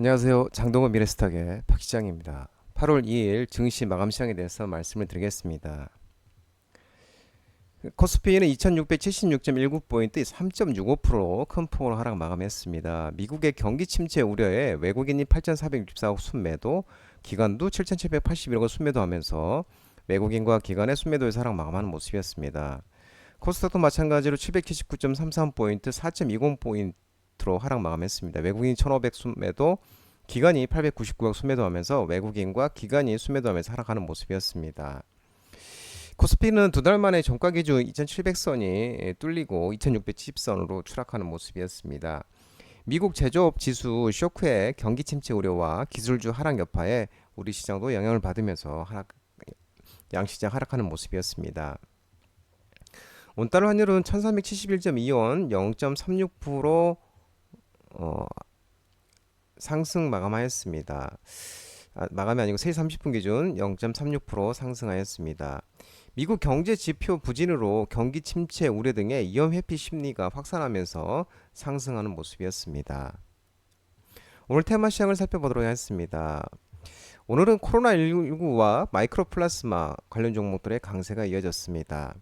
안녕하세요. 장동건 미래스탁의 박 시장입니다. 8월 2일 증시 마감 시장에 대해서 말씀을 드리겠습니다. 코스피는 2676.19포인트 3.65%큰 폭으로 하락 마감했습니다. 미국의 경기 침체 우려에 외국인이 8,464억 순매도, 기관도 7,781억 순매도하면서 외국인과 기관의 순매도에서 하락 마감하는 모습이었습니다. 코스닥도 마찬가지로 779.33포인트 4.20포인트 로 하락 마감했습니다. 외국인 1,500 순매도, 기관이 899억 순매도하면서 외국인과 기관이 순매도하면서 하락하는 모습이었습니다. 코스피는 두 달 만에 종가 기준 2,700선이 뚫리고 2,670선으로 추락하는 모습이었습니다. 미국 제조업 지수 쇼크의 경기 침체 우려와 기술주 하락 여파에 우리 시장도 영향을 받으면서 하락, 양시장 하락하는 모습이었습니다. 온달러 환율은 1371.2원 0.36% 어, 상승 마감하였습니다. 아, 마감이 아니고 3시 30분 기준 0.36% 상승하였습니다. 미국 경제 지표 부진으로 경기 침체 우려 등의 위험 회피 심리가 확산하면서 상승하는 모습이었습니다. 오늘 테마 시장을 살펴보도록 하겠습니다. 오늘은 코로나19와 마이크로플라스마 관련 종목들의 강세가 이어졌습니다.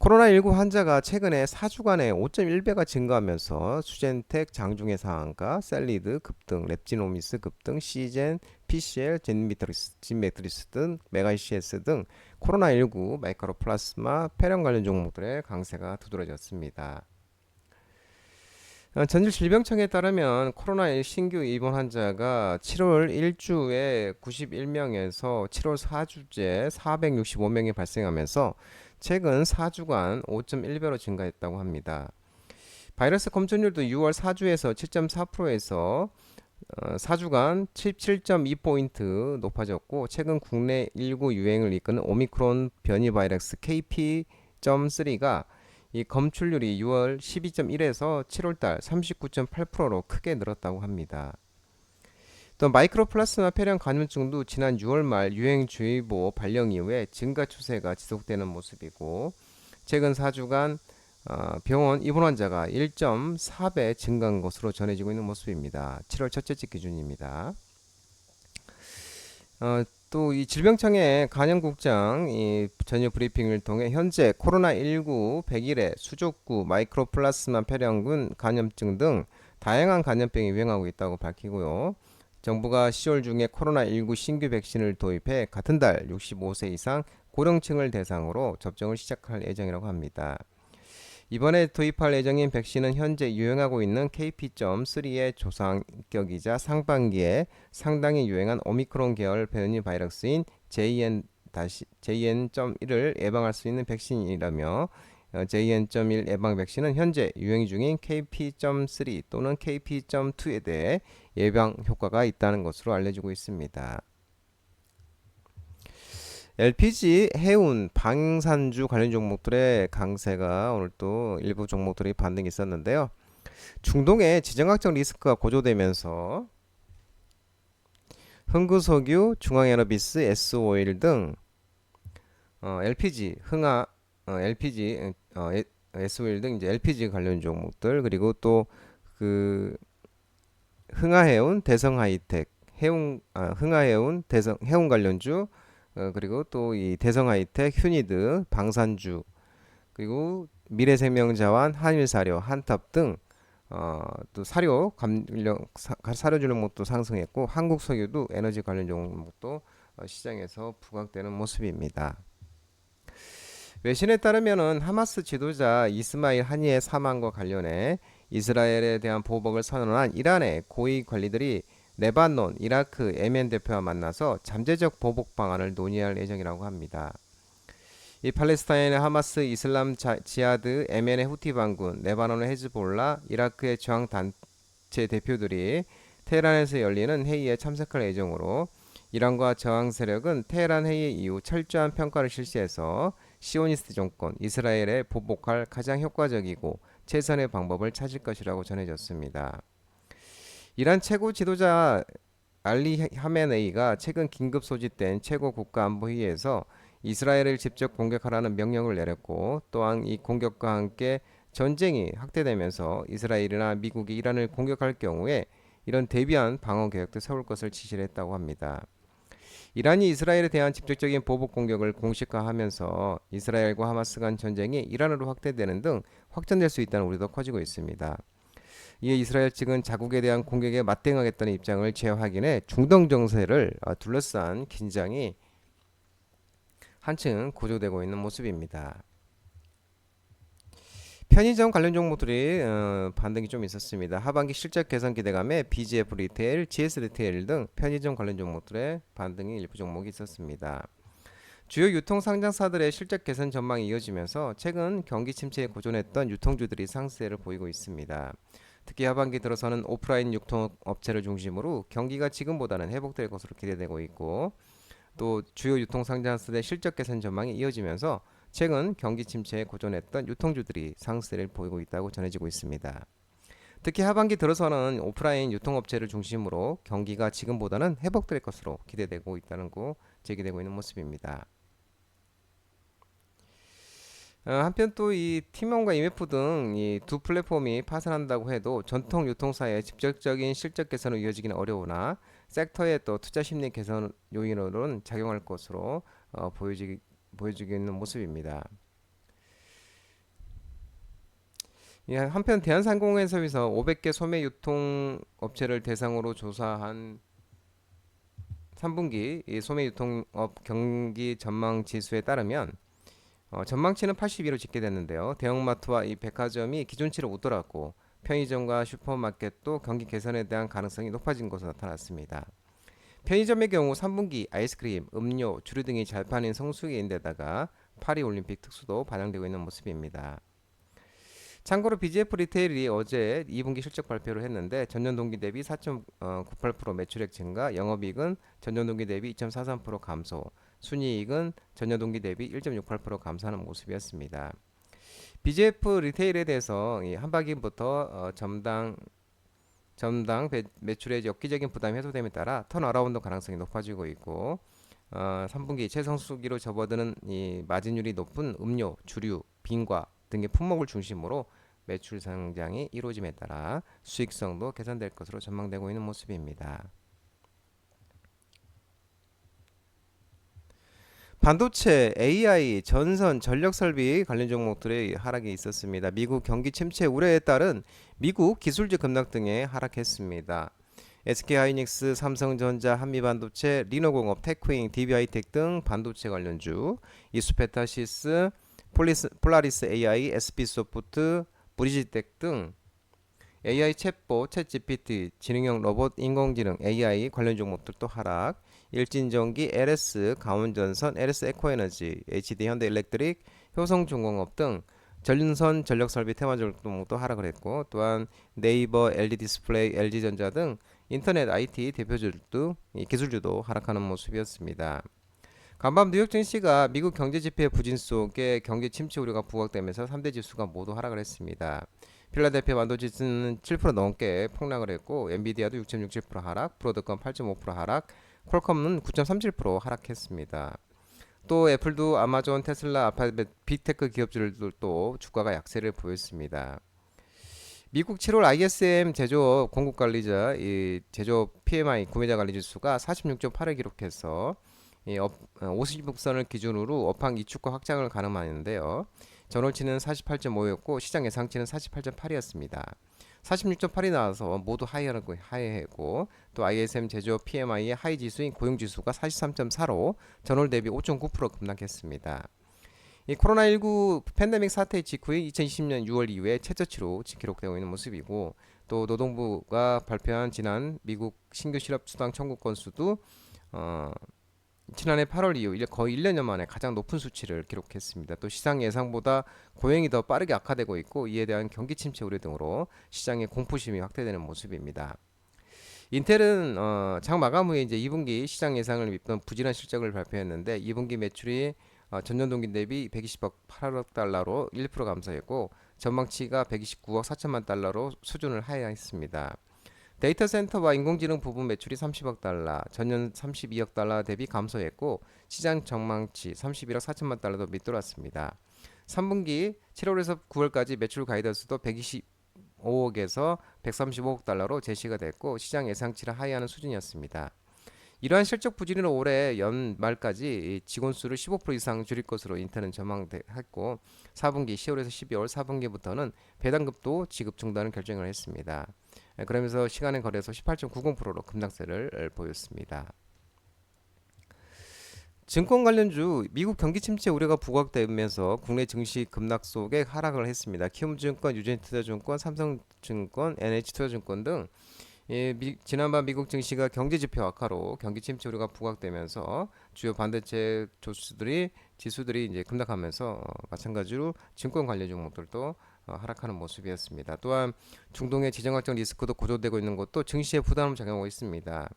코로나19 환자가 최근에 4주간에 5.1배가 증가하면서 수젠텍, 장중의 상한가, 셀리드 급등, 랩지노미스 급등, 시젠, PCL, 젠미트리스, 진매트리스 등 메가이CS 등 코로나19 마이크로플라스마 폐렴 관련 종목들의 강세가 두드러졌습니다. 어, 전질질병청에 따르면 코로나 신규 입원 환자가 7월 1주에 91명에서 7월 4주째 465명이 발생하면서 최근 4주간 5.1배로 증가했다고 합니다. 바이러스 검출률도 6월 4주에서 7.4%에서 4주간 77.2포인트 높아졌고 최근 국내 19 유행을 이끄는 오미크론 변이 바이러스 KP.3가 이 검출률이 6월 12.1에서 7월달 39.8%로 크게 늘었다고 합니다. 또 마이크로플라스마 폐렴 감염증도 지난 6월 말 유행주의보 발령 이후에 증가 추세가 지속되는 모습이고 최근 4주간 어, 병원 입원 환자가 1.4배 증가한 것으로 전해지고 있는 모습입니다. 7월 첫째 주 기준입니다. 어, 또 이 질병청의 간염국장 이 전혀 브리핑을 통해 현재 코로나19 100일에 수족구, 마이크로플라스마 폐렴군 감염증 등 다양한 감염병이 유행하고 있다고 밝히고요. 정부가 10월 중에 코로나19 신규 백신을 도입해 같은 달 65세 이상 고령층을 대상으로 접종을 시작할 예정이라고 합니다. 이번에 도입할 예정인 백신은 현재 유행하고 있는 KP.3의 조상격이자 상반기에 상당히 유행한 오미크론 계열 변이 바이러스인 JN-JN.1을 예방할 수 있는 백신이라며 어, JN.1 예방 백신은 현재 유행 중인 KP.3 또는 KP.2에 대해 예방 효과가 있다는 것으로 알려지고 있습니다. LPG, 해운, 방산주 관련 종목들의 강세가 오늘 또 일부 종목들이 반등이 있었는데요. 중동의 지정학적 리스크가 고조되면서 흥구석유, 중앙에너비스, S오일 등 어, LPG, 흥하, 어, LPG, 어, S오일 등 이제 LPG 관련 종목들 그리고 또 그 흥하해운, 대성하이텍, 해운, 아, 흥하해운, 대성 해운 관련주 어, 그리고 또 이 대성하이텍, 휴니드, 방산주 그리고 미래생명자원, 한일사료, 한탑 등 어, 또 사료 관련 사료 종목도 상승했고 한국 석유도 에너지 관련 종목도 어, 시장에서 부각되는 모습입니다. 외신에 따르면은 하마스 지도자 이스마일 하니의 사망과 관련해 이스라엘에 대한 보복을 선언한 이란의 고위 관리들이 레바논, 이라크, 예멘 대표와 만나서 잠재적 보복 방안을 논의할 예정이라고 합니다. 이 팔레스타인의 하마스, 이슬람 지하드, 예멘의 후티 반군, 레바논의 헤즈볼라, 이라크의 저항 단체 대표들이 테헤란에서 열리는 회의에 참석할 예정으로 이란과 저항 세력은 테헤란 회의 이후 철저한 평가를 실시해서 시오니스트 정권 이스라엘에 보복할 가장 효과적이고 최선의 방법을 찾을 것이라고 전해졌습니다. 이란 최고 지도자 알리 하메네이가 최근 긴급 소집된 최고 국가안보회의에서 이스라엘을 직접 공격하라는 명령을 내렸고 또한 이 공격과 함께 전쟁이 확대되면서 이스라엘이나 미국이 이란을 공격할 경우에 이런 대비한 방어 계획도 세울 것을 지시를 했다고 합니다. 이란이 이스라엘에 대한 직접적인 보복 공격을 공식화하면서 이스라엘과 하마스 간 전쟁이 이란으로 확대되는 등 확전될 수 있다는 우려도 커지고 있습니다. 이에 이스라엘 측은 자국에 대한 공격에 맞대응하겠다는 입장을 재확인해 중동 정세를 어, 둘러싼 긴장이 한층 고조되고 있는 모습입니다. 편의점 관련 종목들이 어, 반등이 좀 있었습니다. 하반기 실적 개선 기대감에 BGF 리테일, GS 리테일 등 편의점 관련 종목들의 반등이 일부 종목이 있었습니다. 주요 유통 상장사들의 실적 개선 전망이 이어지면서 최근 경기 침체에 고전했던 유통주들이 상세를 보이고 있습니다. 특히 하반기 들어서는 오프라인 유통 업체를 중심으로 경기가 지금보다는 회복될 것으로 기대되고 있고 또 주요 유통 상장사들의 실적 개선 전망이 이어지면서 최근 경기 침체에 고전했던 유통주들이 상승세를 보이고 있다고 전해지고 있습니다. 특히 하반기 들어서는 오프라인 유통업체를 중심으로 경기가 지금보다는 회복될 것으로 기대되고 있다는 거 제기되고 있는 모습입니다. 어, 한편 또 이 티몬과 IMF 등 이 두 플랫폼이 파산한다고 해도 전통 유통사의 직접적인 실적 개선으로 이어지기는 어려우나 섹터의 또 투자 심리 개선 요인으로는 작용할 것으로 어, 보여지기 보여주고 있는 모습입니다. 예, 한편 대한상공회에서 500개 소매 유통 업체를 대상으로 조사한 3분기 소매 유통업 경기 전망 지수에 따르면 어, 전망치는 82로 집계됐는데요. 대형마트와 이 백화점이 기존치를 웃돌았고 편의점과 슈퍼마켓도 경기 개선에 대한 가능성이 높아진 것으로 나타났습니다. 편의점의 경우 3분기 아이스크림, 음료, 주류 등이 잘 파는 성수기인데다가 파리 올림픽 특수도 반영되고 있는 모습입니다. 참고로 BGF 리테일이 어제 2분기 실적 발표를 했는데 전년 동기 대비 4.98% 매출액 증가, 영업이익은 전년 동기 대비 2.43% 감소, 순이익은 전년 동기 대비 1.68% 감소하는 모습이었습니다. BGF 리테일에 대해서 한박인부터 어, 점당 점당 매출의 엽기적인 부담이 해소됨에 따라 턴어라운드 가능성이 높아지고 있고 어, 3분기 최성수기로 접어드는 이 마진율이 높은 음료, 주류, 빈과 등의 품목을 중심으로 매출 상장이 이루어짐에 따라 수익성도 개선될 것으로 전망되고 있는 모습입니다. 반도체, AI, 전선, 전력 설비 관련 종목들의 하락이 있었습니다. 미국 경기 침체 우려에 따른 미국 기술주 급락 등에 하락했습니다. SK하이닉스, 삼성전자, 한미반도체, 리노공업, 테크잉, DB하이텍 등 반도체 관련주, 이수페타시스, 폴리스, 폴라리스 AI, SP소프트, 브리지텍 등 AI 챗보, 챗GPT, 지능형 로봇, 인공지능, AI 관련 종목들도 하락, 일진전기, LS, 강원전선, LS 에코에너지, HD 현대일렉트릭, 효성중공업 등 전선 전력설비 테마 종목도 하락을 했고 또한 네이버, LG디스플레이, LG전자 등 인터넷 IT 대표주도 기술주도 하락하는 모습이었습니다. 간밤 뉴욕 증시가 미국 경제 지표의 부진 속에 경기 침체 우려가 부각되면서 3대 지수가 모두 하락을 했습니다. 필라델피아 반도체는 7% 넘게 폭락을 했고 엔비디아도 6.67% 하락, 브로드컴 8.5% 하락, 퀄컴은 9.37% 하락했습니다. 또 애플도 아마존, 테슬라, 알파벳, 빅테크 기업들도 주가가 약세를 보였습니다. 미국 7월 ISM 제조업 공급 관리자 이 제조업 PMI 구매자 관리 지수가 46.8을 기록해서 이 업, 50일선을 기준으로 업황 이축과 확장을 가늠하는데요. 전월치는 48.5였고 시장 예상치는 48.8이었습니다. 46.8이 나와서 모두 하이하고 하이했고 또 ISM 제조업 PMI의 하이 지수인 고용 지수가 43.4로 전월 대비 5.9% 급락했습니다. 이 코로나19 팬데믹 사태 직후인 2020년 6월 이후에 최저치로 기록되고 있는 모습이고 또 노동부가 발표한 지난 미국 신규 실업 수당 청구 건수도 어 지난해 8월 이후 거의 1년여 만에 가장 높은 수치를 기록했습니다. 또 시장 예상보다 고용이 더 빠르게 악화되고 있고 이에 대한 경기 침체 우려 등으로 시장의 공포심이 확대되는 모습입니다. 인텔은 어, 장 마감 후에 이제 2분기 시장 예상을 믿던 부진한 실적을 발표했는데 2분기 매출이 어, 전년 동기 대비 120억 8억 달러로 1% 감소했고 전망치가 129억 4천만 달러로 수준을 하회했습니다. 데이터 센터와 인공지능 부분 매출이 30억 달러, 전년 32억 달러 대비 감소했고 시장 전망치 31억 4천만 달러도 밑돌았습니다. 3분기 7월에서 9월까지 매출 가이던스도 120 135억에서 135억 달러로 제시가 됐고 시장 예상치를 하회하는 수준이었습니다. 이러한 실적 부진으로 올해 연말까지 이 직원 수를 15% 이상 줄일 것으로 인텔은 전망했고 4분기 10월에서 12월 4분기부터는 배당급도 지급 중단을 결정을 했습니다. 예, 그러면서 시간의 거래소 18.90%로 급락세를 보였습니다. 증권 관련주 미국 경기 침체 우려가 부각되면서 국내 증시 급락 속에 하락을 했습니다. 키움증권, 유진투자증권, 삼성증권, NH투자증권 등 예, 미, 지난밤 미국 증시가 경제 지표 악화로 경기 침체 우려가 부각되면서 주요 반도체 조수들이 지수들이 이제 급락하면서 어, 마찬가지로 증권 관련 종목들도 어, 하락하는 모습이었습니다. 또한 중동의 지정학적 리스크도 고조되고 있는 것도 증시에 부담을 작용하고 있습니다.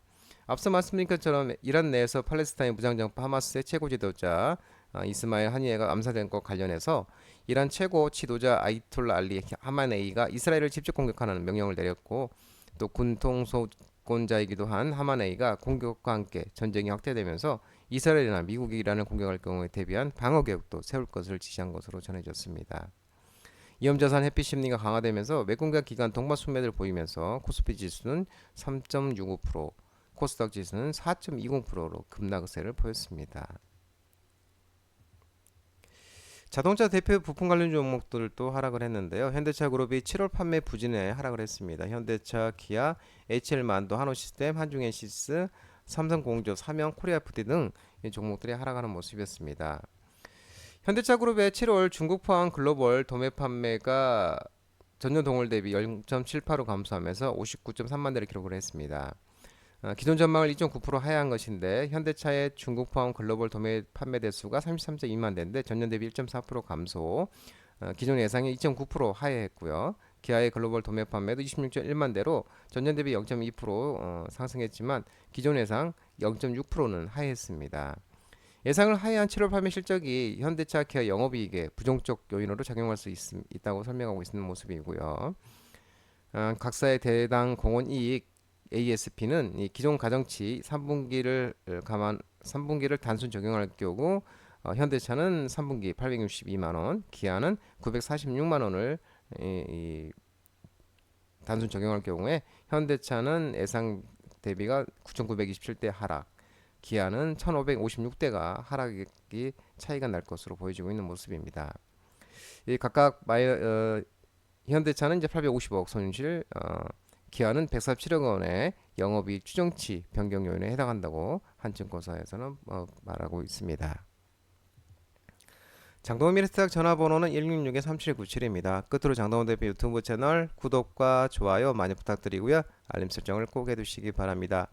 앞서 말씀드린 것처럼 이란 내에서 팔레스타인 무장정파 하마스의 최고 지도자 어, 이스마일 하니에가 암살된 것 관련해서 이란 최고 지도자 아이톨라 알리 하마네이가 이스라엘을 직접 공격하는 명령을 내렸고 또 군 통소권자이기도 한 하마네이가 공격과 함께 전쟁이 확대되면서 이스라엘이나 미국이 이란을 공격할 경우에 대비한 방어 계획도 세울 것을 지시한 것으로 전해졌습니다. 위험자산 회피 심리가 강화되면서 외국계 기관 동반 순매를 보이면서 코스피 지수는 3.65%, 코스닥 지수는 4.20%로 급락세를 보였습니다. 자동차 대표 부품 관련 종목들도 하락을 했는데요. 현대차 그룹이 7월 판매 부진에 하락을 했습니다. 현대차, 기아, HL만도, 한호시스템, 한중엔시스, 삼성공조, 삼영, 코리아푸드 등 종목들이 하락하는 모습이었습니다. 현대차 그룹의 7월 중국 포함 글로벌 도매 판매가 전년 동월 대비 0.78로 감소하면서 59.3만 대를 기록을 했습니다. 어, 기존 전망을 2.9% 하향한 것인데 현대차의 중국 포함 글로벌 도매 판매 대수가 33.2만 대인데 전년 대비 1.4% 감소. 어, 기존 예상이 2.9% 하회했고요. 기아의 글로벌 도매 판매도 26.1만 대로 전년 대비 0.2% 어, 상승했지만 기존 예상 0.6%는 하회했습니다. 예상을 하회한 7월 판매 실적이 현대차 기아 영업이익에 부정적 요인으로 작용할 수 있, 있다고 설명하고 있는 모습이고요. 어, 각사의 대당 공원 이익 ASP는 이 기존 가정치 3분기를 감안 3분기를 단순 적용할 경우 어, 현대차는 3분기 862만 원, 기아는 946만 원을 이, 이 단순 적용할 경우에 현대차는 예상 대비가 9,927대 하락, 기아는 1,556대가 하락이 차이가 날 것으로 보여지고 있는 모습입니다. 이 각각 마이, 어, 현대차는 이제 850억 손실, 어, 기아는 147억 원의 영업이익 추정치 변경 요인에 해당한다고 한증권사에서는 어, 말하고 있습니다. 장동원 미래스탁 전화번호는 166-3797입니다. 끝으로 장동원 대표 유튜브 채널 구독과 좋아요 많이 부탁드리고요. 알림 설정을 꼭 해두시기 바랍니다.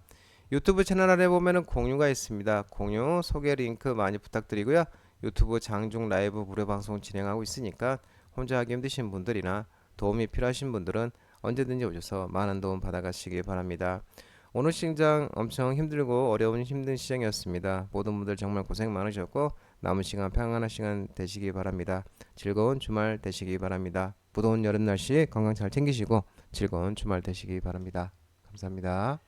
유튜브 채널 아래 보면 공유가 있습니다. 공유 소개 링크 많이 부탁드리고요. 유튜브 장중 라이브 무료 방송 진행하고 있으니까 혼자 하기 힘드신 분들이나 도움이 필요하신 분들은 언제든지 오셔서 많은 도움 받아가시기 바랍니다. 오늘 시장 엄청 힘들고 어려운 힘든 시장이었습니다. 모든 분들 정말 고생 많으셨고 남은 시간 평안한 시간 되시기 바랍니다. 즐거운 주말 되시기 바랍니다. 무더운 여름 날씨 건강 잘 챙기시고 즐거운 주말 되시기 바랍니다. 감사합니다.